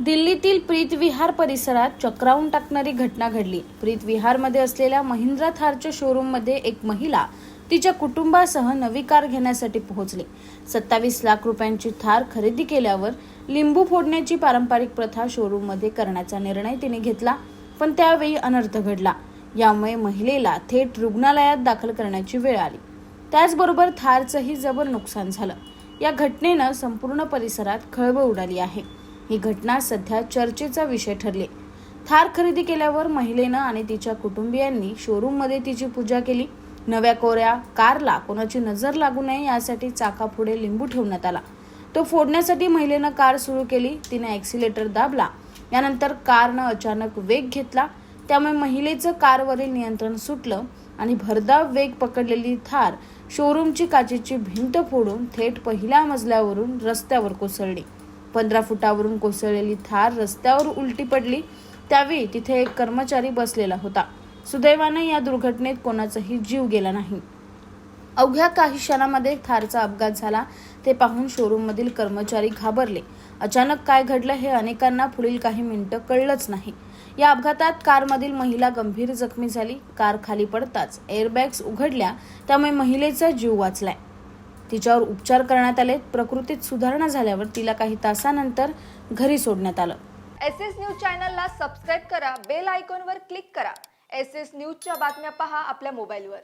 दिल्लीतील प्रीतविहार परिसरात चक्रावून टाकणारी घटना घडली. प्रीतविहारमध्ये असलेल्या महिंद्रा थारच्या शोरूममध्ये एक महिला तिच्या कुटुंबासह नवी कार घेण्यासाठी पोहोचली. सत्तावीस लाख रुपयांची थार खरेदी केल्यावर लिंबू फोडण्याची पारंपरिक प्रथा शोरूममध्ये करण्याचा निर्णय तिने घेतला पण त्यावेळी अनर्थ घडला. यामुळे महिलेला थेट रुग्णालयात दाखल करण्याची वेळ आली. त्याचबरोबर थारचंही जबर नुकसान झालं. या घटनेनं संपूर्ण परिसरात खळबळ उडाली आहे. ही घटना सध्या चर्चेचा विषय ठरली. थार खरेदी केल्यावर महिलेनं आणि तिच्या कुटुंबियांनी शोरूममध्ये तिची पूजा केली. नव्या कोऱ्या कारला कोणाची नजर लागू नये यासाठी चाकापुढे लिंबू ठेवण्यात आला. तो फोडण्यासाठी महिलेनं कार सुरू केली. तिने ॲक्सिलेटर दाबला. यानंतर कारनं अचानक वेग घेतला. त्यामुळे महिलेचं कारवरील नियंत्रण सुटलं आणि भरधाव वेग पकडलेली थार शोरूमची काचेची भिंत फोडून थेट पहिल्या मजल्यावरून रस्त्यावर कोसळली. पंधरा फुटावरून कोसळलेली थार रस्त्यावर उलटी पडली. त्यावेळी तिथे एक कर्मचारी बसलेला होता. सुदैवाने या दुर्घटनेत कोणाचाही जीव गेला नाही. अवघ्या काही क्षणामध्ये थारचा अपघात झाला. ते पाहून शोरूममधील कर्मचारी घाबरले. अचानक काय घडलं हे अनेकांना पुढील काही मिनिटं कळलंच नाही. या अपघातात कारमधील महिला गंभीर जखमी झाली. कार खाली पडताच एअरबॅग्स उघडल्या. त्यामुळे महिलेचा जीव वाचलाय. तिच्यावर उपचार करण्यात आले. प्रकृतीत सुधारणा झाल्यावर तिला काही तासानंतर घरी सोडण्यात आलं. एस एस न्यूज चॅनलला सबस्क्राईब करा बेल आयकॉनवर क्लिक करा. एस एस न्यूजच्या बातम्या पहा आपल्या मोबाईलवर.